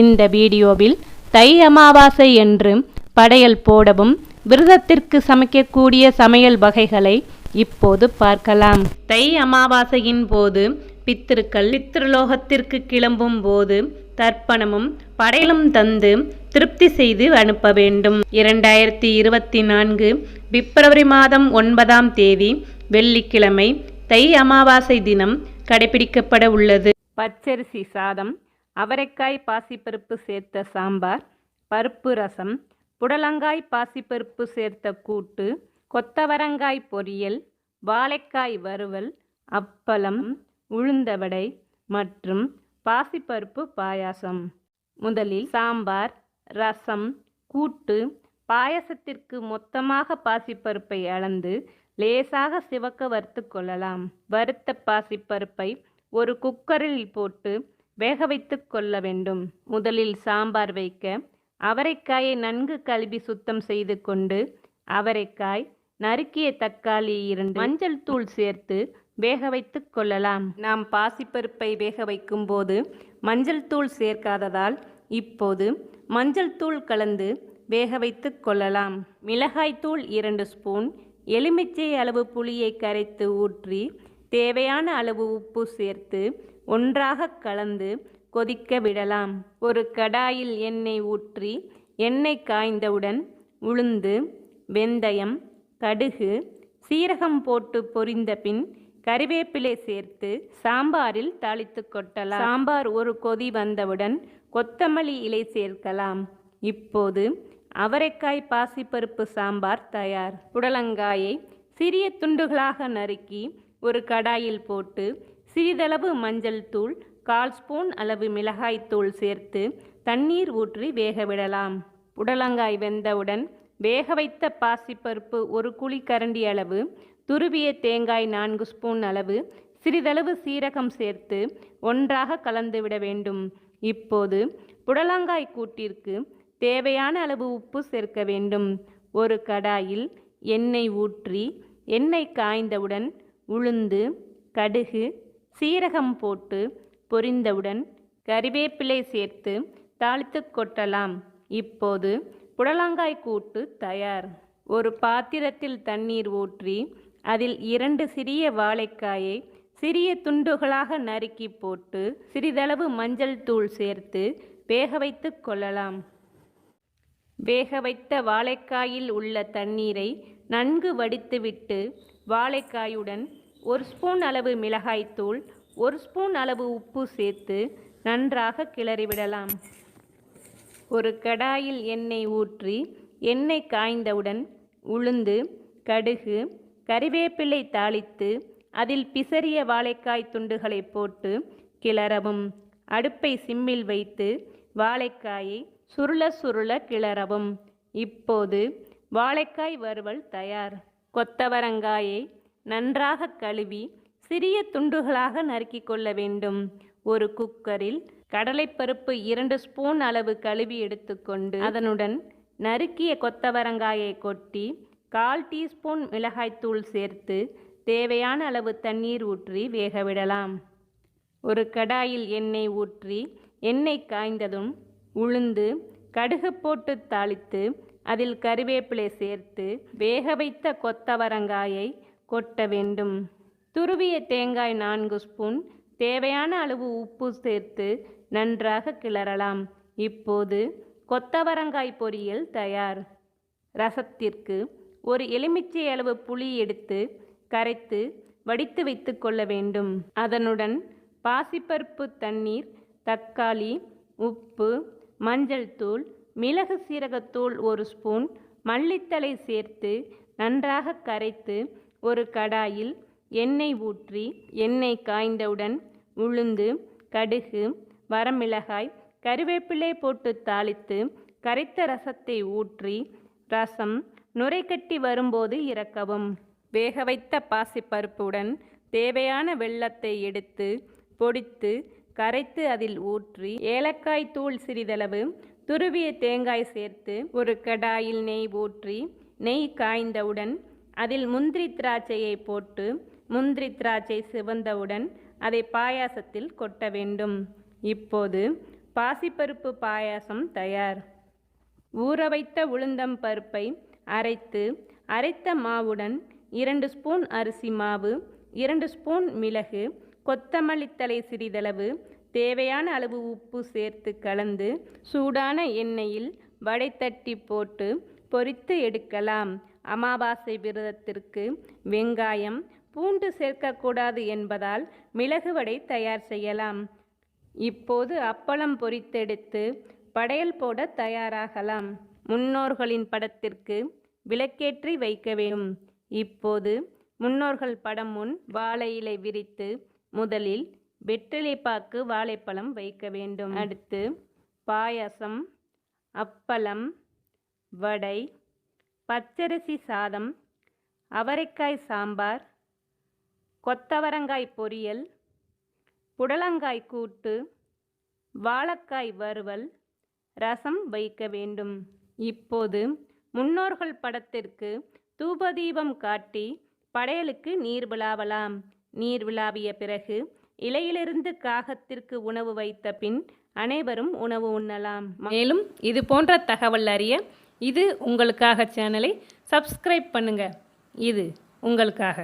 இந்த வீடியோவில் தை அமாவாசை என்று படையல் போடவும் விரதத்திற்கு சமைக்கக்கூடிய சமையல் வகைகளை இப்போது பார்க்கலாம். தை அமாவாசையின் போது பித்திருக்கள் பித்ருலோகத்திற்கு கிளம்பும் போது தர்ப்பணமும் படையலும் தந்து திருப்தி செய்து அனுப்ப வேண்டும். இரண்டாயிரத்தி இருபத்தி நான்கு பிப்ரவரி மாதம் ஒன்பதாம் தேதி வெள்ளிக்கிழமை தை அமாவாசை தினம் கடைபிடிக்கப்பட உள்ளது. பச்சரிசி சாதம் அவரைக்காய் பாசிப்பருப்பு சேர்த்த சாம்பார் பருப்பு ரசம் புடலங்காய் பாசிப்பருப்பு சேர்த்த கூட்டு கொத்தவரங்காய் பொரியல் வாழைக்காய் வறுவல் அப்பளம் உளுந்தவடை மற்றும் பாசிப்பருப்பு பாயாசம். முதலில் சாம்பார் ரசம் கூட்டு பாயசத்திற்கு மொத்தமாக பாசிப்பருப்பை அளந்து லேசாக சிவக்க வறுத்து கொள்ளலாம். வறுத்த பாசிப்பருப்பை ஒரு குக்கரில் போட்டு வேக வைத்து கொள்ள வேண்டும். முதலில் சாம்பார் வைக்க அவரைக்காயை நன்கு கழுவி சுத்தம் செய்து கொண்டு அவரைக்காய் நறுக்கிய தக்காளி இரண்டு மஞ்சள் தூள் சேர்த்து வேக வைத்து கொள்ளலாம். நாம் பாசிப்பருப்பை வேக வைக்கும்போது மஞ்சள் தூள் சேர்க்காததால் இப்போது மஞ்சள் தூள் கலந்து வேக வைத்து கொள்ளலாம். மிளகாய் தூள் இரண்டு ஸ்பூன் எலுமிச்சை அளவு புளியை கரைத்து ஊற்றி தேவையான அளவு உப்பு சேர்த்து ஒன்றாக கலந்து கொதிக்க விடலாம். ஒரு கடாயில் எண்ணெய் ஊற்றி எண்ணெய் காய்ந்தவுடன் உளுந்து வெந்தயம் கடுகு சீரகம் போட்டு பொரிந்த பின் கறிவேப்பிலை சேர்த்து சாம்பாரில் தாளித்து கொட்டலாம். சாம்பார் ஒரு கொதி வந்தவுடன் கொத்தமல்லி இலை சேர்க்கலாம். இப்போது அவரைக்காய் பாசிப்பருப்பு சாம்பார் தயார். புடலங்காயை சிறிய துண்டுகளாக நறுக்கி ஒரு கடாயில் போட்டு சிறிதளவு மஞ்சள் தூள் கால் ஸ்பூன் அளவு மிளகாய் தூள் சேர்த்து தண்ணீர் ஊற்றி வேக விடலாம். புடலங்காய் வெந்தவுடன் வேக வைத்த பாசிப்பருப்பு ஒரு குழி கரண்டி அளவு துருவிய தேங்காய் நான்கு ஸ்பூன் அளவு சிறிதளவு சீரகம் சேர்த்து ஒன்றாக கலந்துவிட வேண்டும். இப்போது புடலங்காய் கூட்டிற்கு தேவையான அளவு உப்பு சேர்க்க வேண்டும். ஒரு கடாயில் எண்ணெய் ஊற்றி எண்ணெய் காய்ந்தவுடன் உளுந்து கடுகு சீரகம் போட்டு பொரிந்தவுடன் கறிவேப்பிலை சேர்த்து தாளித்து கொட்டலாம். இப்போது புடலங்காய் கூட்டு தயார். ஒரு பாத்திரத்தில் தண்ணீர் ஊற்றி அதில் இரண்டு சிறிய வாழைக்காயை சிறிய துண்டுகளாக நறுக்கி போட்டு சிறிதளவு மஞ்சள் தூள் சேர்த்து வேக வைத்து கொள்ளலாம். வேக வைத்த வாழைக்காயில் உள்ள தண்ணீரை நன்கு வடித்துவிட்டு வாழைக்காயுடன் ஒரு ஸ்பூன் அளவு மிளகாய்த்தூள் ஒரு ஸ்பூன் அளவு உப்பு சேர்த்து நன்றாக கிளறிவிடலாம் ஒரு கடாயில் எண்ணெய் ஊற்றி எண்ணெய் காய்ந்தவுடன் உளுந்து கடுகு கறிவேப்பிலை தாளித்து அதில் பிசறிய வாழைக்காய் துண்டுகளை போட்டு கிளறவும். அடுப்பை சிம்மில் வைத்து வாழைக்காயை சுருள சுருள கிளறவும். இப்போது வாழைக்காய் வறுவல் தயார். கொத்தவரங்காயை நன்றாக கழுவி சிறிய துண்டுகளாக நறுக்கி கொள்ள வேண்டும். ஒரு குக்கரில் கடலைப்பருப்பு இரண்டு ஸ்பூன் அளவு கழுவி எடுத்துக்கொண்டு அதனுடன் நறுக்கிய கொத்தவரங்காயை கொட்டி கால் டீஸ்பூன் மிளகாய்த்தூள் சேர்த்து தேவையான அளவு தண்ணீர் ஊற்றி வேகவிடலாம் ஒரு கடாயில் எண்ணெய் ஊற்றி எண்ணெய் காய்ந்ததும் உளுந்து கடுகு போட்டு தாளித்து அதில் கறிவேப்பிலை சேர்த்து வேக வைத்த கொத்தவரங்காயை கொட்ட வேண்டும். துருவிய தேங்காய் நான்கு ஸ்பூன் தேவையான அளவு உப்பு சேர்த்து நன்றாக கிளறலாம். இப்போது கொத்தவரங்காய் பொரியல் தயார். ரசத்திற்கு ஒரு எலுமிச்சை அளவு புளி எடுத்து கரைத்து வடித்து வைத்து கொள்ள வேண்டும். அதனுடன் பாசிப்பருப்பு தண்ணீர் தக்காளி உப்பு மஞ்சள் தூள் மிளகு சீரகத்தூள் ஒரு ஸ்பூன் மல்லித்தலை சேர்த்து நன்றாக கரைத்து ஒரு கடாயில் எண்ணெய் ஊற்றி எண்ணெய் காய்ந்தவுடன் உளுந்து கடுகு வரமிளகாய் கருவேப்பிலை போட்டு தாளித்து கரைத்த ரசத்தை ஊற்றி ரசம் நுரைக்கட்டி வரும்போது இறக்கவும். வேக வைத்த பாசிப்பருப்புடன் தேவையான வெள்ளத்தை எடுத்து பொடித்து கரைத்து அதில் ஊற்றி ஏலக்காய் தூள் சிறிதளவு துருவிய தேங்காய் சேர்த்து ஒரு கடாயில் நெய் ஊற்றி நெய் காய்ந்தவுடன் அதில் முந்திரி திராட்சையை போட்டு முந்திரி திராட்சை சிவந்தவுடன் அதை பாயாசத்தில் கொட்ட வேண்டும். இப்போது பாசிப்பருப்பு பாயாசம் தயார். ஊற வைத்த உளுந்தம் பருப்பை அரைத்து அரைத்த மாவுடன் இரண்டு ஸ்பூன் அரிசி மாவு இரண்டு ஸ்பூன் மிளகு கொத்தமல்லி சிறிதளவு தேவையான அளவு உப்பு சேர்த்து கலந்து சூடான எண்ணெயில் வடை தட்டி போட்டு பொரித்து எடுக்கலாம். அமாவாசை விரதத்திற்கு வெங்காயம் பூண்டு சேர்க்கக்கூடாது என்பதால் மிளகு வடை தயார் செய்யலாம். இப்போது அப்பளம் பொரித்தெடுத்து படையல் போட தயாராகலாம். முன்னோர்களின் படத்திற்கு விளக்கேற்றி வைக்க வேண்டும். இப்போது முன்னோர்கள் படம் முன் வாழை இலை விரித்து முதலில் வெற்றிலைப்பாக்கு வாழைப்பழம் வைக்க வேண்டும். அடுத்து பாயசம் அப்பளம் வடை பச்சரிசி சாதம் அவரைக்காய் சாம்பார் கொத்தவரங்காய் பொரியல் புடலங்காய் கூட்டு வாழைக்காய் வறுவல் ரசம் வைக்க வேண்டும். இப்போது முன்னோர்கள் படத்திற்கு தூபதீபம் காட்டி படையலுக்கு நீர் விழாவலாம். நீர் விழாவிய பிறகு இலையிலிருந்து காகத்திற்கு உணவு வைத்த பின் அனைவரும் உணவு உண்ணலாம். மேலும் இது போன்ற தகவல் அறிய இது உங்களுக்காக சேனலை சப்ஸ்கிரைப் பண்ணுங்கள் இது உங்களுக்காக.